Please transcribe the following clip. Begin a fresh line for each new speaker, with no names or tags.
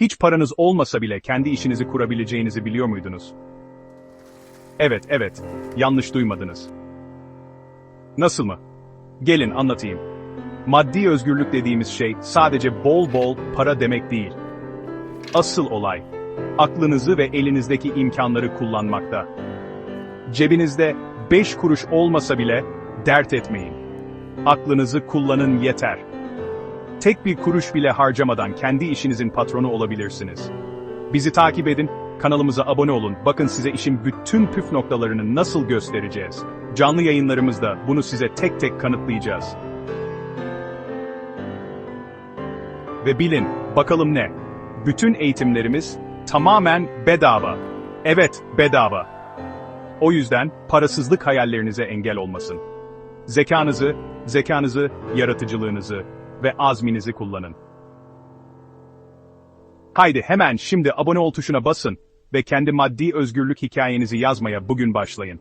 Hiç paranız olmasa bile kendi işinizi kurabileceğinizi biliyor muydunuz? Evet, evet. Yanlış duymadınız. Nasıl mı? Gelin anlatayım. Maddi özgürlük dediğimiz şey sadece bol bol para demek değil. Asıl olay, aklınızı ve elinizdeki imkanları kullanmakta. Cebinizde 5 kuruş olmasa bile dert etmeyin. Aklınızı kullanın yeter. Tek bir kuruş bile harcamadan kendi işinizin patronu olabilirsiniz. Bizi takip edin, kanalımıza abone olun. Bakın size işin bütün püf noktalarını nasıl göstereceğiz. Canlı yayınlarımızda bunu size tek tek kanıtlayacağız. Ve bilin, bakalım ne? Bütün eğitimlerimiz tamamen bedava. Evet, bedava. O yüzden parasızlık hayallerinize engel olmasın. Zekanızı, zekanızı, yaratıcılığınızı ve azminizi kullanın. Haydi hemen şimdi abone ol tuşuna basın ve kendi maddi özgürlük hikayenizi yazmaya bugün başlayın.